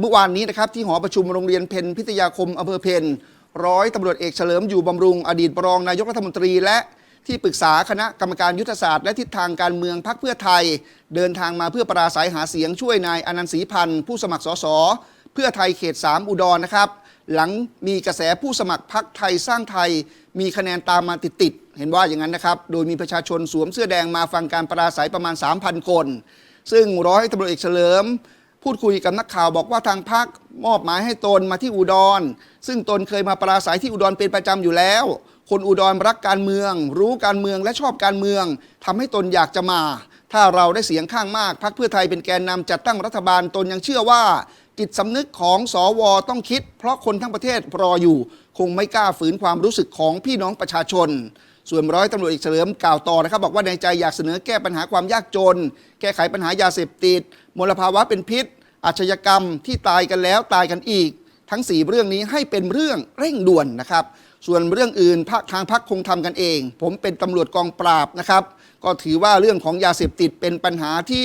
เมื่อวานนี้นะครับที่หอประชุมโรงเรียนเพนพิทยาคมอำเภอเพนร้อยตำรวจเอกเฉลิมอยู่บำรุง อดีตรองนายกรัฐมนตรีและที่ปรึกษาคณะกรรมการยุทธศาสตร์และทิศทางการเมืองพรรคเพื่อไทย เดินทางมาเพื่อปราศัยหาเสียงช่วยนายอนันต์ศรีพันธ์ผู้สมัครสสเพื่อไทยเขต 3 อุดรนะครับ หลังมีกระแสผู้สมัครพรรคไทยสร้างไทย มีคะแนนตามมาติดๆเห็นว่าอย่างนั้นนะครับ โดยมีประชาชนสวมเสื้อแดงมาฟังการปราศัยประมาณ 3,000 คน ซึ่งร้อยตำรวจเอกเฉลิม พูดคุยกับนักข่าวบอกว่าทางพักมอบหมายให้ตนมาที่อุดร ซึ่งตนเคยมาปราศัยที่อุดรเป็นประจำอยู่แล้ว คนอุดรรักการเมือง รู้การเมืองและชอบการเมืองทำให้ตนอยากจะมา ถ้าเราได้เสียงข้างมากพักเพื่อไทยเป็นแกนนำจัดตั้งรัฐบาลตนยังเชื่อว่า จิตสำนึกของสวต้องคิด เพราะคนทั้งประเทศรออยู่ คงไม่กล้าฝืนความรู้สึกของพี่น้องประชาชนส่วนร้อยตำรวจเอกเฉลิมกล่าวต่อนะครับ บอกว่าในใจอยากเสนอแก้ปัญหาความยากจน แก้ไขปัญหายาเสพติด มลภาวะเป็นพิษ อาชญากรรมที่ตายกันแล้วตายกันอีก ทั้ง 4 เรื่องนี้ให้เป็นเรื่องเร่งด่วนนะครับ ส่วนเรื่องอื่นทางพักคงทำกันเอง ผมเป็นตำรวจกองปราบนะครับ ก็ถือว่าเรื่องของยาเสพติดเป็นปัญหาที่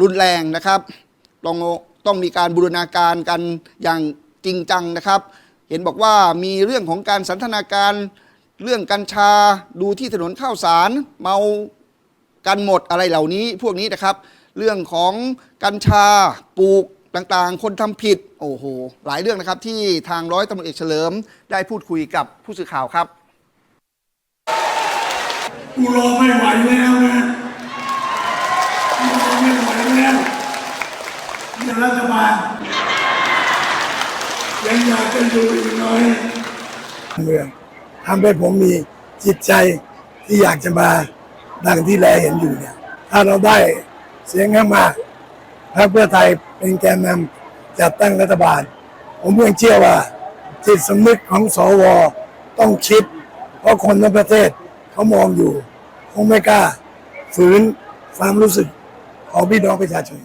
รุนแรงนะครับต้องต้องมีการบูรณาการกันอย่างจริงจังนะครับ เห็นบอกว่ามีเรื่องของการสันทนาการเรื่องกัญชาดูที่ถนนข้าวสารเมากันหมดอะไรเหล่านี้พวกนี้นะครับ เรื่องของกัญชาปลูกต่างๆ คนทำผิด โอ้โห หลายเรื่องนะครับ ที่ทางร้อยตำรวจเอกเฉลิม ได้พูดคุยกับผู้สื่อข่าวครับกูรอไม่ไหวแล้วนะกูรอไม่ไหวแล้วเนี่ยรัฐบาลยังอยากจะอยู่อีกหน่อยเมืองทำให้ผมมีจิตใจที่อยากจะมาดังที่แลเห็นอยู่เนี่ย ถ้าเราได้ เสียงข้างมากพรรคเพื่อไทยเป็นแกนนำจัดตั้งรัฐบาล ผมยังเชื่อว่า จิตสำนึกของสวต้องคิด เพราะคนทั้งประเทศเขามองอยู่ คงไม่กล้าฝืนความรู้สึกของพี่น้องประชาชน